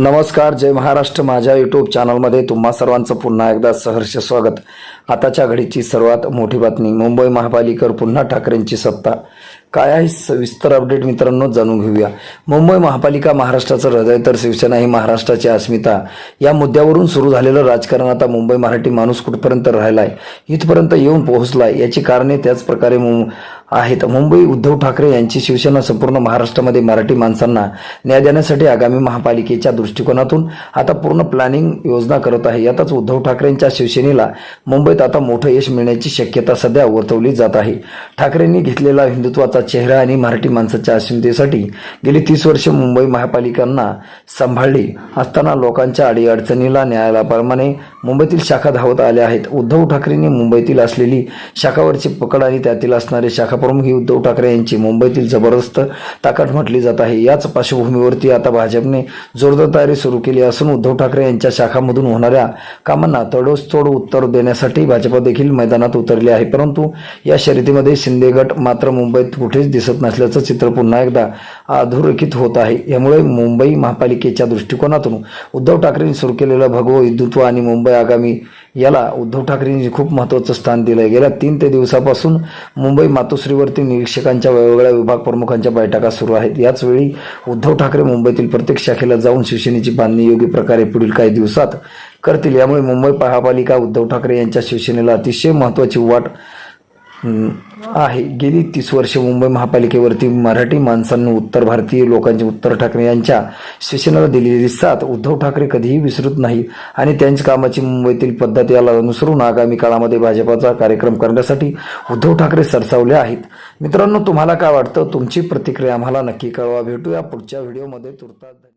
नमस्कार जय महाराष्ट्र. माझ्या यूट्यूब चॅनलमध्ये तुम्हा सर्वांचं पुन्हा एकदा सहर्ष स्वागत. आताच्या घडीची सर्वात मोठी बातमी मुंबई महापालिकेवर पुन्हा ठाकरेंची सत्ता. काय आहे सविस्तर अपडेट मित्रांनो जाणून घेऊया. मुंबई महापालिका महाराष्ट्राचं हृदय तर शिवसेना ही महाराष्ट्राची अस्मिता. या मुद्द्यावरून सुरू झालेलं राजकारण आता मुंबई मराठी माणूस कुठपर्यंत राहिला आहे इथपर्यंत येऊन पोहोचलाय याची कारणे त्याच प्रकारे मुं आहेत. मुंबई उद्धव ठाकरे यांची शिवसेना संपूर्ण महाराष्ट्रामध्ये मराठी माणसांना न्याय देण्यासाठी आगामी महापालिकेच्या दृष्टिकोनातून आता पूर्ण प्लॅनिंग योजना करत आहे. यातच उद्धव ठाकरेंच्या शिवसेनेला मुंबईत आता मोठं यश मिळण्याची शक्यता सध्या वर्तवली जात आहे. ठाकरेंनी घेतलेला हिंदुत्वाचा चेहरा आणि मराठी माणसाच्या अस्मितेसाठी गेली तीस वर्ष मुंबई महापालिकांना सांभाळली असताना लोकांच्या अडीअडचणीला न्यायालयाप्रमाणे मुंबईतील शाखा धावत आल्या आहेत. उद्धव ठाकरेंनी मुंबईतील असलेली शाखावरची पकड आणि त्यातील असणारे शाखाप्रमुख ही उद्धव ठाकरे यांची मुंबईतील जबरदस्त ताकद म्हटली जात आहे. याच पार्श्वभूमीवरती आता भाजपने जोरदार तयारी सुरू केली असून उद्धव ठाकरे यांच्या शाखामधून होणाऱ्या कामांना तडोसतोड उत्तर देण्यासाठी भाजप देखील मैदानात उतरले आहे. परंतु या शर्यतीमध्ये शिंदे गट मात्र मुंबईत कुठेच दिसत नसल्याचं चित्र पुन्हा एकदा अधोरेखित होत आहे. यामुळे मुंबई महापालिकेच्या दृष्टिकोनातून उद्धव ठाकरेंनी सुरू केलेलं भगवं हिंदुत्व आणि मुंबई आगामी याला उद्धव ठाकरेंनी खूप महत्त्वाचं स्थान दिलं आहे गेल्या तीन ते दिवसापासून मुंबई मातोश्रीवरती निरीक्षकांच्या वेगवेगळ्या विभाग प्रमुखांच्या बैठका सुरू आहेत. याचवेळी उद्धव ठाकरे मुंबईतील प्रत्येक शाखेला जाऊन शिवसेनेची बांधणी योग्य प्रकारे पुढील काही दिवसात करतील. यामुळे मुंबई महापालिका उद्धव ठाकरे यांच्या शिवसेनेला अतिशय महत्त्वाची वाट आहे. गेली तीस वर्ष मुंबई महापालिकेवरती मराठी माणसांनी उत्तर भारतीय लोकांचे उत्तर ठाकरे यांच्या शिक्षणाला दिलेली साथ उद्धव ठाकरे कधीही विसरत नाही आणि त्यांच्या कामाची मुंबईतील पद्धत याला अनुसरून आगामी काळामध्ये भाजपाचा कार्यक्रम करण्यासाठी उद्धव ठाकरे सरसावले आहेत. मित्रांनो तुम्हाला काय वाटतं? तुमची प्रतिक्रिया आम्हाला नक्की कळवा. भेटूया पुढच्या व्हिडिओमध्ये. तुर्तास